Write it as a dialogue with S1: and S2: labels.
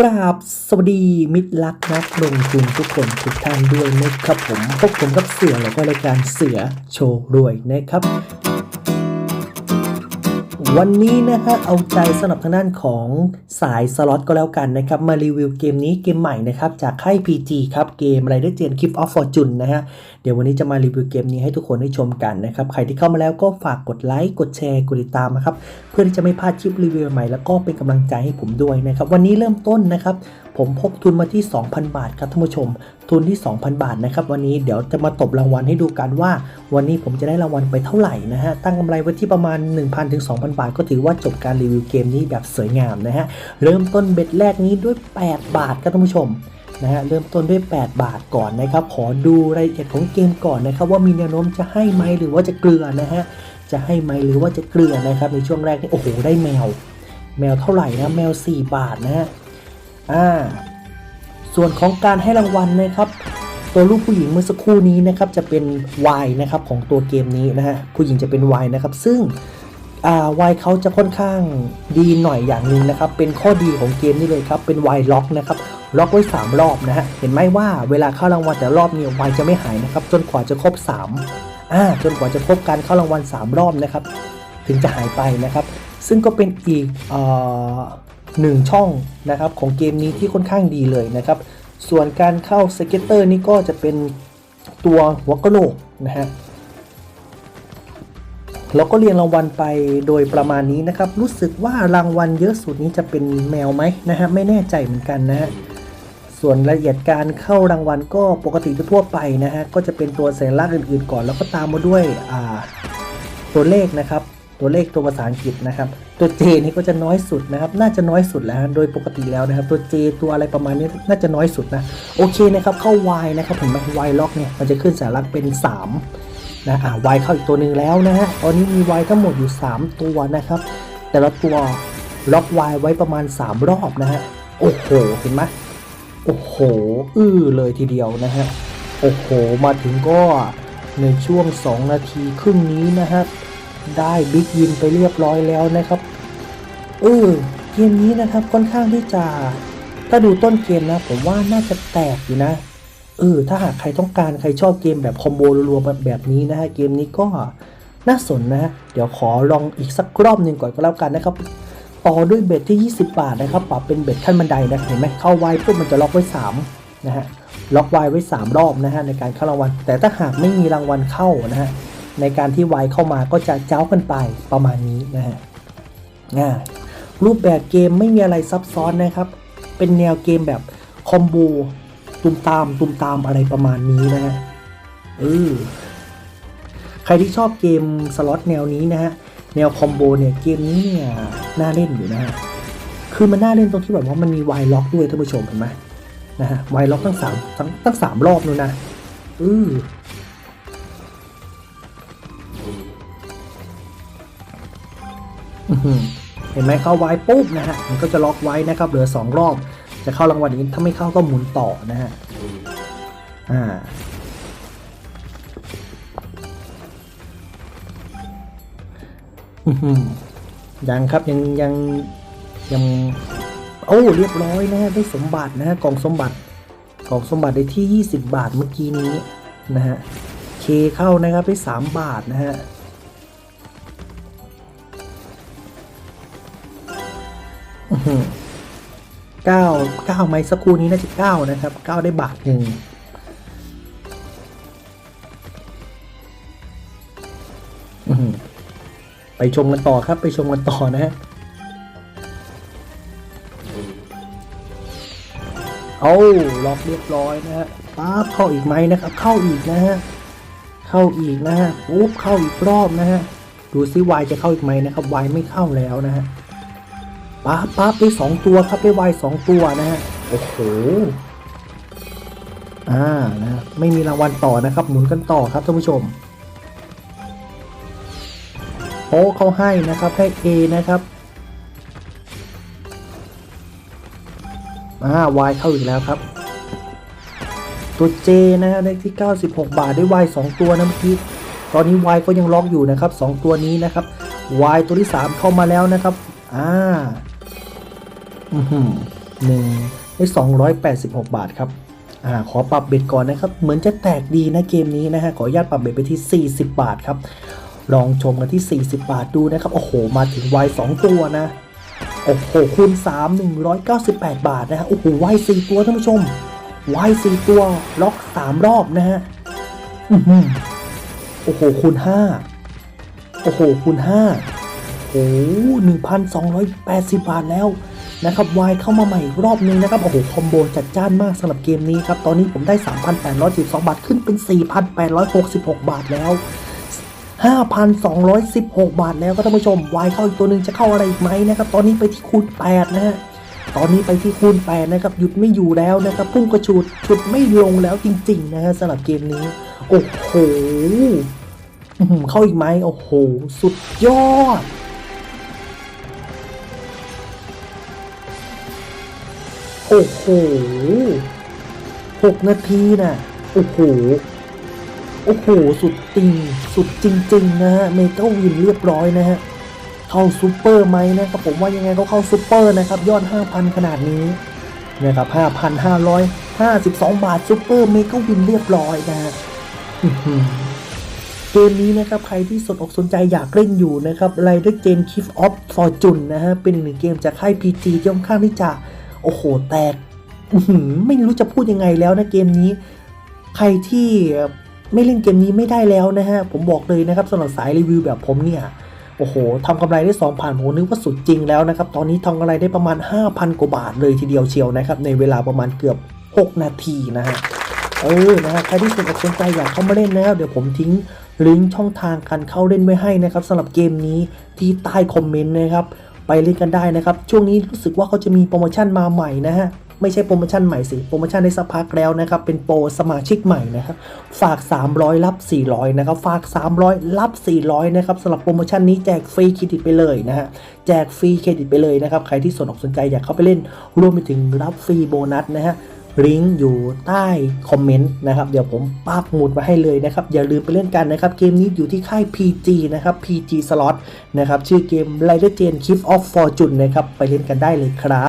S1: กราบสวัสดีมิตรรักนักลงทุนทุกคนทุกท่านด้วยนะครับผมพบผมกับเสือแล้วก็รายการเสือโชว์รวยนะครับ วันนี้นะฮะเอาใจสนับทางด้านของสายสล็อตก็แล้วกันนะครับ มารีวิวเกมนี้เกมใหม่นะครับจากค่าย PG ครับเกม Rider Gen Keep of Fortune นนะฮะเดี๋ยววันนี้จะมารีวิวเกมนี้ให้ทุกคนได้ชมกันนะครับ ใครที่เข้ามาแล้วก็ฝากกดไลค์กดแชร์กดติดตามนะครับ เพื่อที่จะไม่พลาดคลิปรีวิวใหม่แล้วก็เป็นกำลังใจให้ผมด้วยนะครับ วันนี้เริ่มต้นนะครับ ผมพกทุนมาที่ 2,000 บาทครับท่านผู้ชม ทุนที่ 2,000 บาทนะครับ วันนี้เดี๋ยวจะมาตบรางวัลให้ดูกันว่า วันนี้ผมจะได้รางวัลไปเท่าไหร่นะฮะตั้งกำไรไว้ที่ประมาณ 1,000ถึง2,000บาทก็ถือว่าจบการรีวิวเกมนี้แบบสวยงามนะฮะ เริ่มต้นเบ็ดแรกนี้ด้วย 8 บาทครับท่านผู้ชมนะฮะเริ่มต้นด้วย 8 บาทก่อนนะครับ ขอดูรายละเอียดของเกมก่อนนะครับ ว่ามีแนวโน้มจะให้ไหมหรือว่าจะเกลือนะฮะ จะให้ไหมหรือว่าจะเกลือนะครับในช่วงแรกนี่โอ้โหได้แมว แมวเท่าไหร่นะแมว 4 บาทนะฮะอ่าส่วนของการให้รางวัลนะครับ ตัวลูกผู้หญิงเมื่อสักครู่นี้นะครับจะเป็น Y นะครับของตัวเกมนี้นะฮะผู้หญิงจะเป็น Y นะครับซึ่ง อ่า Y เขาจะค่อนข้างดีหน่อยอย่างหนึ่งนะครับ เป็นข้อดีของเกมนี้เลยครับ เป็น Y ล็อกนะครับ ล็อกไว้ 3 รอบนะฮะ เห็นไหมว่าเวลาเข้ารางวัลแต่รอบนี่ยจะไม่หายนะครับ จนกว่าจะครบ 3 อ่า จนกว่าจะครบการเข้ารางวัล 3 รอบนะครับ ถึงจะหายไปนะครับ ซึ่งก็เป็นอีกอหนึ่งช่องนะครับของเกมนี้ที่ค่อนข้างดีเลยนะครับ ส่วนการเข้าสเก็ตเตอร์นี่ก็จะเป็นตัวหัวกะโหลกนะฮะ แล้วก็เรียงรางวัลไปโดยประมาณนี้นะครับ รู้สึกว่ารางวัลเยอะสุดนี้จะเป็นแมวไหมนะฮะไม่แน่ใจเหมือนกันนะฮะส่วนรายละเอียดการเข้ารางวัลก็ปกติทั่วไปนะฮะก็จะเป็นตัวสัญลักษณ์อื่นๆก่อน แล้วก็ตามมาด้วยตัวเลขนะครับ ตัวเลขตัวภาษาอังกฤษนะครับ ตัว J นี่ก็จะน้อยสุดนะครับ น่าจะน้อยสุดแล้ว โดยปกติแล้วนะครับ ตัว J ตัวอะไรประมาณนี้น่าจะน้อยสุดนะโอเคนะครับเข้า Y นะครับเห็นไหม Y ล็อกเนี่ยมันจะขึ้นสัญลักษณ์เป็น 3 นะอ่า Y เข้าอีกตัวหนึ่งแล้วนะฮะตอนนี้มี Y ทั้งหมดอยู่ 3 ตัวนะครับ แต่ละตัวล็อก Y ไว้ประมาณ 3 รอบนะฮะโอ้โหเห็นไหมโอ้โห อื้อเลยทีเดียวนะฮะโอ้โห มาถึงก็ในช่วง 2 นาทีครึ่งนี้นะฮะได้บิ๊กวินไปเรียบร้อยแล้วนะครับเออเกมนี้นะครับค่อนข้างที่จะถ้าดูต้นเกมนะ ผมว่าน่าจะแตกอยู่นะ เออถ้าหากใครต้องการใครชอบเกมแบบคอมโบรัวๆแบบแบบนี้นะฮะเกมนี้ก็น่าสนนะฮะเดี๋ยวขอลองอีกสักรอบหนึ่งก่อนก็แล้วกันนะครับต่อด้วยเบ็ดที่ 20 บาทนะครับปรับเป็นเบ็ดขั้นบันไดนะเห็นไหมเข้าไวปุ๊บมันจะล็อกไว้3นะฮะล็อกไวไว้ 3 รอบนะฮะในการเข้ารางวัล แต่ถ้าหากไม่มีรางวัลเข้านะฮะในการที่ไวเข้ามาก็จะเจ้ากันไปประมาณนี้นะฮะอ่ารูปแบบเกมไม่มีอะไรซับซ้อนนะครับ เป็นแนวเกมแบบคอมโบ ตุมตามตุมตามอะไรประมาณนี้นะฮะเออใครที่ชอบเกมสล็อตแนวนี้นะฮะแนวคอมโบเนี่ยเกมนี้เนี่ยน่าเล่นอยู่นะฮะคือมันน่าเล่นตรงที่แบบว่ามันมีไวล็อกด้วยท่านผู้ชมเห็นไหมนะฮะไวล็อกตั้งสามตั้งตั้งสามรอบนู่นนะอืออือเห็นไหมเขาไว้ปุ๊บนะฮะมันก็จะล็อกไว้นะครับเหลือสองรอบ จะเข้ารางวัลอย่างนี้ถ้าไม่เข้าก็หมุนต่อนะฮะอ่าอื้อหือยังครับยังยังยังโอ้เรียบร้อยนะฮะได้สมบัตินะฮะกล่องสมบัติกล่องสมบัติได้ที่ 20 บาทเมื่อกี้นี้นะฮะเคเข้านะครับได้3บาทนะฮะอื้อหือ เก้าเก้าไหมสักครู่นี้น่าจะเก้านะครับเก้าได้บาทหนึ่งไปชมกันต่อครับ ไปชมกันต่อนะฮะเอาล็อกเรียบร้อยนะฮะปั๊บเข้าอีกไหมนะครับ เข้าอีกนะฮะเข้าอีกนะฮะปุ๊บเข้าอีกรอบนะฮะดูซิวายจะเข้าอีกไหมนะครับวายไม่เข้าแล้วนะฮะ ปั๊บปั๊บได้สองตัวครับได้วายสองตัวนะฮะโอ้โหอ่านะไม่มีรางวัลต่อนะครับ หมุนกันต่อครับท่านผู้ชมโอ้เขาให้นะครับให้ A นะครับอ่า Y เข้าอีกแล้วครับ ตัว J นะฮะเลขที่ 96 บาทได้ Y 2ตัวนะเมื่อกี้ตอนนี้ Y ก็ยังล็อกอยู่นะครับ 2 ตัวนี้นะครับ Y ตัวที่ 3 เข้ามาแล้วนะครับ อ่า อือหือ1ได้286บาทครับอ่าขอปรับเบ็ดก่อนนะครับ เหมือนจะแตกดีนะเกมนี้นะฮะ ขออนุญาตปรับเบ็ดไปที่ 40 บาทครับ ลองชมกันที่ 40 บาทดูนะครับ โอ้โห มาถึงวาย2ตัวนะ โอ้โห คูณ 3 198 บาทนะฮะ โอ้โหวาย4ตัวท่านผู้ชมวาย4ตัว ล็อก 3 รอบนะฮะ อือหือโอ้โห คูณ 5 โอ้โห คูณ 5 โอ้หนึ่งพันสองร้อยแปดสิบบาทแล้ว นะครับวายเข้ามาใหม่รอบนึงนะครับโอ้โหคอมโบจัดจ้านมากสำหรับเกมนี้ครับ ตอนนี้ผมได้ 3,812 บาทขึ้นเป็น 4,866 บาทแล้ว 5,216 บาทแล้วก็ท่านผู้ชมวายเข้าอีกตัวหนึ่งจะเข้าอะไรอีกไหมนะครับ ตอนนี้ไปที่คูณ 8 นะฮะตอนนี้ไปที่คูณ8นะครับหยุดไม่อยู่แล้วนะครับพุ่งกระชุดชุดไม่ลงแล้วจริง ๆ นะฮะสำหรับเกมนี้ โอ้โหเข้าอีกไหมโอ้โห สุดยอด โอ้โหหกนาทีน่ะ โอ้โห โอ้โห สุดจริง สุดจริง ๆ นะฮะ เมกาวินเรียบร้อยนะฮะ เข้าซูเปอร์ไหมนะครับผมว่ายังไงก็เข้าซูเปอร์นะครับ ยอด 5,000 ขนาดนี้นะครับ5,552 บาทซูเปอร์เมกาวินเรียบร้อยนะฮะเกมนี้นะครับ ใครที่สนอกสนใจอยากเล่นอยู่นะครับไรเดอร์เจนคิฟออฟฟอร์จุนนะฮะ เป็นอีกหนึ่งเกมจากค่าย PG ที่ค่อนข้างที่จะ โอ้โห แตกไม่รู้จะพูดยังไงแล้วนะเกมนี้ ใครที่ไม่เล่นเกมนี้ไม่ได้แล้วนะฮะ ผมบอกเลยนะครับสำหรับสายรีวิวแบบผมเนี่ย โอ้โหทำกำไรได้2,000ผมนึกว่าสุดจริงแล้วนะครับ ตอนนี้ทำกำไรได้ประมาณ 5,000 กว่าบาทเลยทีเดียวเชียวนะครับ ในเวลาประมาณเกือบ 6 นาทีนะฮะเออ นะฮะ ใครที่สนอกสนใจอยากเข้ามาเล่นนะครับ เดี๋ยวผมทิ้งลิงก์ช่องทางการเข้าเล่นไว้ให้นะครับสำหรับเกมนี้ที่ใต้คอมเมนต์นะครับ ไปเล่นกันได้นะครับ ช่วงนี้รู้สึกว่าเขาจะมีโปรโมชั่นมาใหม่นะฮะไม่ใช่โปรโมชั่นใหม่สิ โปรโมชั่นได้สักพักแล้วนะครับ เป็นโปรสมาชิกใหม่นะครับ ฝาก 300 รับ 400 นะครับ ฝาก 300 รับ 400 นะครับสำหรับโปรโมชั่นนี้แจกฟรีเครดิตไปเลยนะฮะ แจกฟรีเครดิตไปเลยนะครับ ใครที่สนอกสนใจอยากเข้าไปเล่น รวมไปถึงรับฟรีโบนัสนะฮะ ลิงก์อยู่ใต้คอมเมนต์นะครับ เดี๋ยวผมปักหมุดมาให้เลยนะครับ อย่าลืมไปเล่นกันนะครับ เกมนี้อยู่ที่ค่าย PG นะครับ PG Slot นะครับ ชื่อเกม Rider Chain Keep of Fortune นะครับ ไปเล่นกันได้เลยครับ